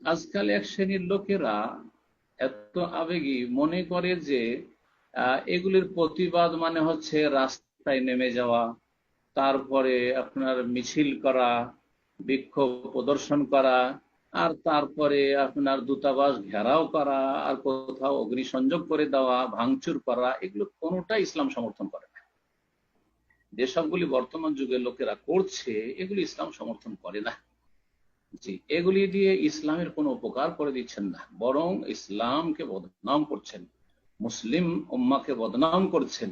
আজকাল এক শ্রেণির লোকেরা এত আবেগী মনে করে যে এগুলির প্রতিবাদ মানে হচ্ছে রাস্তায় নেমে যাওয়া, তারপরে আপনার মিছিল করা, বিক্ষোভ প্রদর্শন করা, আর তারপরে আপনার দূতাবাস ঘেরাও করা, আর কোথাও অগ্নিসংযোগ করে দেওয়া, ভাঙচুর করা, এগুলো কোনোটা ইসলাম সমর্থন করে না। যেসবগুলি বর্তমান যুগে লোকেরা করছে, এগুলি ইসলাম সমর্থন করে না। জি, এগুলি দিয়ে ইসলামের কোনো উপকার করে দিচ্ছেন না। বরং ইসলামকে বদনাম করছেন। মুসলিম উম্মাকে বদনাম করছেন।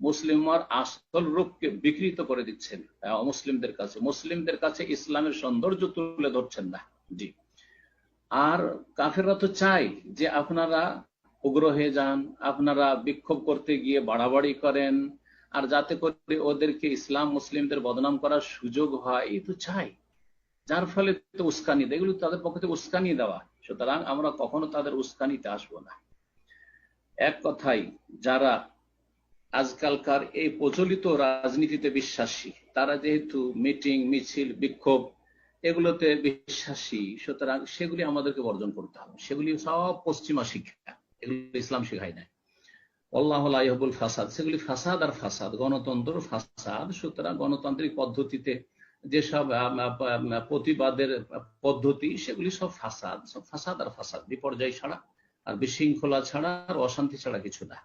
মুসলিমার আসল রূপকে বিকৃত করে দিচ্ছেন। মুসলিমদের কাছে। মুসলিমদের কাছে ইসলামের সৌন্দর্য তুলে ধরছেন না। জি। আর কাফেররা তো চাই যে আপনারা উগ্র হয়ে যান, আপনারা বিক্ষোভ করতে গিয়ে বাড়াবাড়ি করেন, আর যাতে করে ওদেরকে ইসলাম মুসলিমদের বদনাম করার সুযোগ হয়। এই তো চাই যার ফলে তো উস্কানি এগুলো তাদের পক্ষ উস্কানি দেওয়া। সুতরাং আমরা কখনো তাদের উস্কানিতে আসব না। এক কথাই যারা আজকালকার এই প্রচলিত রাজনীতিতে বিশ্বাসী, তারা যেহেতু মিটিং, মিছিল, বিক্ষোভ, এগুলোতে বিশ্বাসী, সুতরাং সেগুলি আমাদেরকে বর্জন করতে হবে। সেগুলি সব পশ্চিমা শিক্ষা। এগুলি ইসলাম শেখায় না আল্লাহুল ফাসাদ। সেগুলি ফাসাদ আর ফাসাদ। গণতন্ত্র ফাসাদ। সুতরাং গণতান্ত্রিক পদ্ধতিতে যেসব প্রতিবাদের পদ্ধতি, সেগুলি সব ফাসাদ সব ফাসাদ আর ফাসাদ, বিপর্যয় ছাড়া আর বিশৃঙ্খলা ছাড়া আর অশান্তি ছাড়া কিছু না।